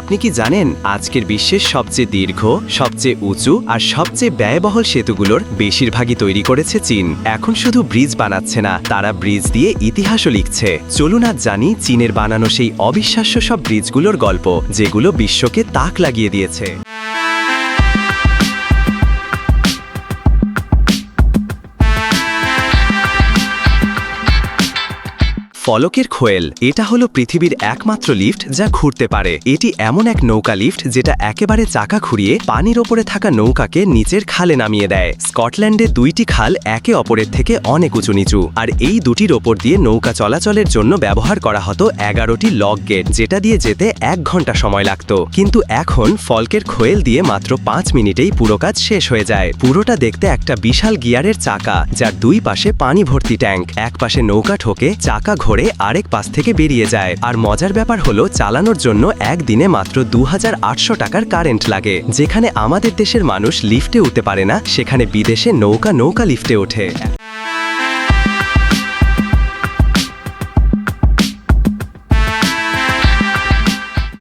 আপনি কি জানেন আজকের বিশ্বের সবচেয়ে দীর্ঘ, সবচেয়ে উঁচু আর সবচেয়ে ব্যয়বহল সেতুগুলোর বেশিরভাগই তৈরি করেছে চীন? এখন শুধু ব্রিজ বানাচ্ছে না, তারা ব্রিজ দিয়ে ইতিহাসও লিখছে। চলুন আজ জানি চীনের বানানো সেই অবিশ্বাস্য সব ব্রিজগুলোর গল্প, যেগুলো বিশ্বকে তাক লাগিয়ে দিয়েছে। ফলকের খোয়েল। এটা হলো পৃথিবীর একমাত্র লিফট যা ঘুরতে পারে। এটি এমন এক নৌকা লিফট যেটা একেবারে চাকা ঘুরিয়ে পানির ওপরে থাকা নৌকাকে নিচের খালে নামিয়ে দেয়। স্কটল্যান্ডে দুইটি খাল একে অপরের থেকে অনেক উঁচু নিচু আর এই দুটির ওপর দিয়ে নৌকা চলাচলের জন্য ব্যবহার করা হতো এগারোটি লক গেট, যেটা দিয়ে যেতে এক ঘণ্টা সময় লাগত। কিন্তু এখন ফলকের খোয়েল দিয়ে মাত্র পাঁচ মিনিটেই পুরো কাজ শেষ হয়ে যায়। পুরোটা দেখতে একটা বিশাল গিয়ারের চাকা, যার দুই পাশে পানি ভর্তি ট্যাঙ্ক। এক পাশে নৌকা ঠোকে চাকা ঘোরে আরেক পাশ থেকে বেরিয়ে যায়। আর মজার ব্যাপার হলো, চালানোর জন্য একদিনে মাত্র দু হাজার আটশো টাকার কারেন্ট লাগে। যেখানে আমাদের দেশের মানুষ লিফটে উঠতে পারে না, সেখানে বিদেশে নৌকা নৌকা লিফটে ওঠে।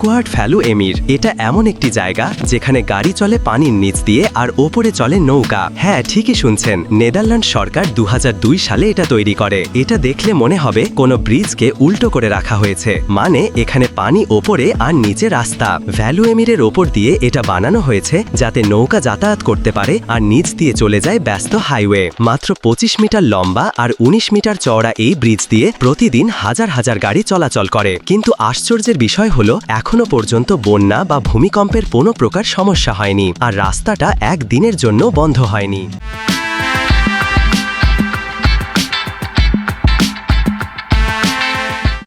কোয়ার্ড ভ্যালু এমির। এটা এমন একটি জায়গা যেখানে গাড়ি চলে পানির নিচ দিয়ে আর ওপরে চলে নৌকা। হ্যাঁ ঠিকই শুনছেন। নেদারল্যান্ড সরকার দু সালে এটা তৈরি করে। এটা দেখলে মনে হবে কোনো ব্রিজকে উল্টো করে রাখা হয়েছে। মানে এখানে পানি ওপরে আর নিচে রাস্তা। ভ্যালু এমিরের ওপর দিয়ে এটা বানানো হয়েছে যাতে নৌকা যাতায়াত করতে পারে আর নিচ দিয়ে চলে যায় ব্যস্ত হাইওয়ে। মাত্র পঁচিশ মিটার লম্বা আর ১৯ মিটার চওড়া এই ব্রিজ দিয়ে প্রতিদিন হাজার হাজার গাড়ি চলাচল করে। কিন্তু আশ্চর্যের বিষয় হলো, এখনও পর্যন্ত বন্যা বা ভূমিকম্পের কোনো প্রকার সমস্যা হয়নি আর রাস্তাটা একদিনের জন্য বন্ধ হয়নি।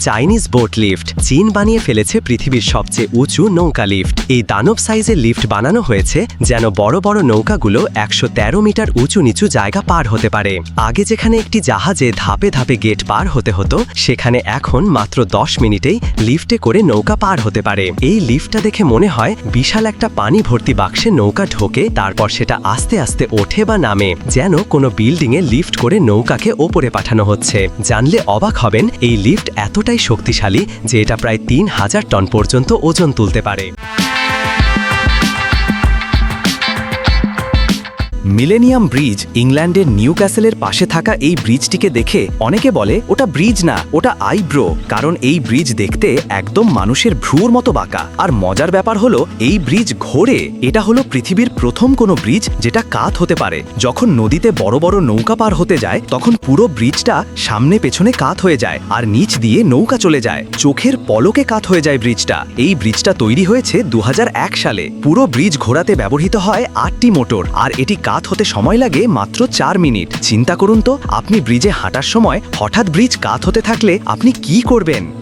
চাইনিজ বোট লিফট চীন বানিয়ে ফেলেছে পৃথিবীর সবচেয়ে উঁচু নৌকা লিফট। এই দানব সাইজের লিফট বানানো হয়েছে যেন বড় বড় নৌকাগুলো একশো তেরো মিটার উঁচু নিচু জায়গা পার হতে পারে। আগে যেখানে একটি জাহাজে ধাপে ধাপে গেট পার হতে হতো, সেখানে এখন মাত্র দশ মিনিটেই লিফটে করে নৌকা পার হতে পারে। এই লিফটটা দেখে মনে হয় বিশাল একটা পানি ভর্তি বাক্সে নৌকা ঢোকে, তারপর সেটা আস্তে আস্তে ওঠে বা নামে, যেন কোনো বিল্ডিংয়ে লিফট করে নৌকাকে ওপরে পাঠানো হচ্ছে। জানলে অবাক হবেন, এই লিফট এতটাই শক্তিশালী যে এটা প্রায় তিন হাজার টন পর্যন্ত ওজন তুলতে পারে। মিলেনিয়াম ব্রিজ ইংল্যান্ডের নিউ ক্যাসেলের পাশে থাকা এই ব্রিজটিকে দেখে অনেকে বলে, ওটা ব্রিজ না, ওটা আইব্রো। কারণ এই ব্রিজ দেখতে একদম মানুষের ভ্রুর মতো বাঁকা। আর মজার ব্যাপার হলো, এই ব্রিজ ঘোরে। এটা হলো পৃথিবীর প্রথম কোনো ব্রিজ যেটা কাত হতে পারে। যখন নদীতে বড় বড় নৌকা পার হতে যায়, তখন পুরো ব্রিজটা সামনে পেছনে কাত হয়ে যায় আর নিচ দিয়ে নৌকা চলে যায়। চোখের পলকে কাত হয়ে যায় ব্রিজটা। এই ব্রিজটা তৈরি হয়েছে দু হাজার এক সালে। পুরো ব্রিজ ঘোরাতে ব্যবহৃত হয় আটটি মোটর। আর এটি কাত হতে সময় লাগে মাত্র চার মিনিট। চিন্তা করুন তো, আপনি ব্রিজে হাঁটার সময় হঠাৎ ব্রিজ কাত হতে থাকলে আপনি কি করবেন?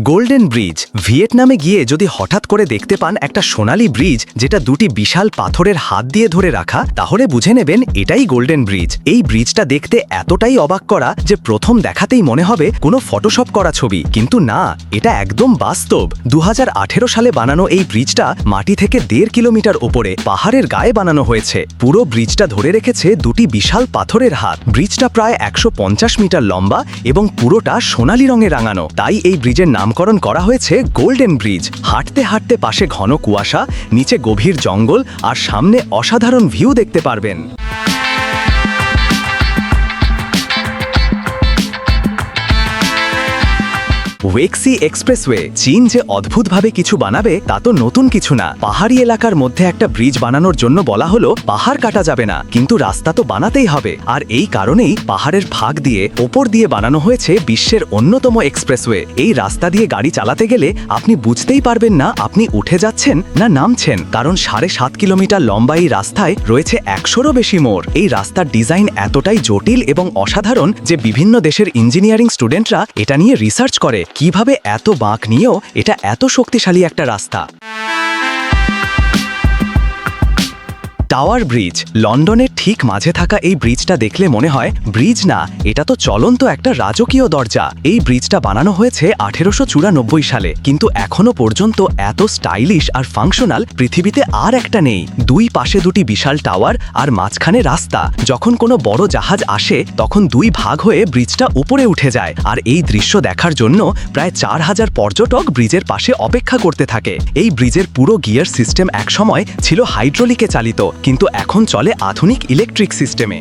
গোল্ডেন ব্রিজ ভিয়েতনামে গিয়ে যদি হঠাৎ করে দেখতে পান একটা সোনালি ব্রিজ যেটা দুটি বিশাল পাথরের হাত দিয়ে ধরে রাখা, তাহলে বুঝে নেবেন এটাই গোল্ডেন ব্রিজ। এই ব্রিজটা দেখতে এতটাই অবাক করা যে প্রথম দেখাতেই মনে হবে কোনো ফটোশপ করা ছবি। কিন্তু না, এটা একদম বাস্তব। দু হাজার আঠেরো সালে বানানো এই ব্রিজটা মাটি থেকে দেড় কিলোমিটার ওপরে পাহাড়ের গায়ে বানানো হয়েছে। পুরো ব্রিজটা ধরে রেখেছে দুটি বিশাল পাথরের হাত। ব্রিজটা প্রায় একশো পঞ্চাশ মিটার লম্বা এবং পুরোটা সোনালি রঙে রাঙানো। তাই এই ব্রিজের নামকরণ করা হয়েছে গোল্ডেন ব্রিজ হাঁটতে হাঁটতে পাশে ঘন কুয়াশা, নিচে গভীর জঙ্গল আর সামনে অসাধারণ ভিউ দেখতে পারবেন। ওয়েক্সি এক্সপ্রেসওয়ে চীন যে অদ্ভুতভাবে কিছু বানাবে, তা তো নতুন কিছু না। পাহাড়ি এলাকার মধ্যে একটা ব্রিজ বানানোর জন্য বলা হলো, পাহাড় কাটা যাবে না। কিন্তু রাস্তা তো বানাতেই হবে। আর এই কারণেই পাহাড়ের ফাঁক দিয়ে ওপর দিয়ে বানানো হয়েছে বিশ্বের অন্যতম এক্সপ্রেসওয়ে। এই রাস্তা দিয়ে গাড়ি চালাতে গেলে আপনি বুঝতেই পারবেন না আপনি উঠে যাচ্ছেন না নামছেন। কারণ সাড়ে সাত কিলোমিটার লম্বা এই রাস্তায় রয়েছে একশোরও বেশি মোড়। এই রাস্তার ডিজাইন এতটাই জটিল এবং অসাধারণ যে বিভিন্ন দেশের ইঞ্জিনিয়ারিং স্টুডেন্টরা এটা নিয়ে রিসার্চ করে। কীভাবে এত বাঁক নিয়েও এটা এত শক্তিশালী একটা রাস্তা? Tower Bridge. লন্ডনের ঠিক মাঝে থাকা এই ব্রিজটা দেখলে মনে হয়, ব্রিজ না, এটা তো চলন্ত একটা রাজকীয় দরজা। এই ব্রিজটা বানানো হয়েছে আঠেরোশো চুরানব্বই সালে, কিন্তু এখনও পর্যন্ত এত স্টাইলিশ আর ফাংশনাল পৃথিবীতে আর একটা নেই। দুই পাশে দুটি বিশাল টাওয়ার আর মাঝখানে রাস্তা। যখন কোনো বড় জাহাজ আসে, তখন দুই ভাগ হয়ে ব্রিজটা উপরে উঠে যায়। আর এই দৃশ্য দেখার জন্য প্রায় চার হাজার পর্যটক ব্রিজের পাশে অপেক্ষা করতে থাকে। এই ব্রিজের পুরো গিয়ার সিস্টেম একসময় ছিল হাইড্রোলিকে চালিত। কিন্তু এখন চলে আধুনিক ইলেকট্রিক সিস্টেমে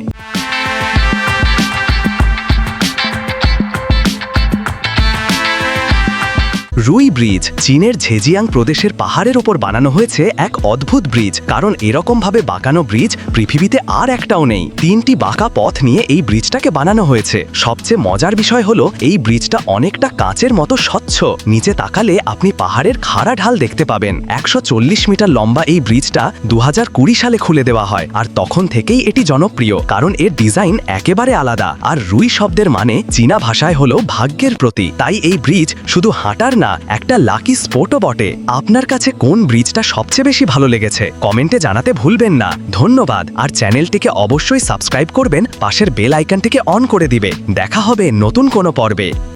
রুই ব্রিজ চীনের ঝেজিয়াং প্রদেশের পাহাড়ের ওপর বানানো হয়েছে এক অদ্ভুত ব্রিজ। কারণ এরকমভাবে বাঁকানো ব্রিজ পৃথিবীতে আর একটাও নেই। তিনটি বাঁকা পথ নিয়ে এই ব্রিজটাকে বানানো হয়েছে। সবচেয়ে মজার বিষয় হলো, এই ব্রিজটা অনেকটা কাঁচের মতো স্বচ্ছ। নিচে তাকালে আপনি পাহাড়ের খাড়া ঢাল দেখতে পাবেন। একশো চল্লিশ মিটার লম্বা এই ব্রিজটা দু হাজার কুড়ি সালে খুলে দেওয়া হয়, আর তখন থেকেই এটি জনপ্রিয়, কারণ এর ডিজাইন একেবারে আলাদা। আর রুই শব্দের মানে চীনা ভাষায় হলো ভাগ্যের প্রতি তাই এই ব্রিজ শুধু হাঁটার না একটা লাকি স্পোর্টও বটে। আপনার কাছে কোন ব্রিজটা সবচেয়ে বেশি ভালো লেগেছে? কমেন্টে জানাতে ভুলবেন না। ধন্যবাদ। আর চ্যানেলটিকে অবশ্যই সাবস্ক্রাইব করবেন, পাশের বেল আইকনটিকে অন করে দিবে। দেখা হবে নতুন কোনো পর্বে।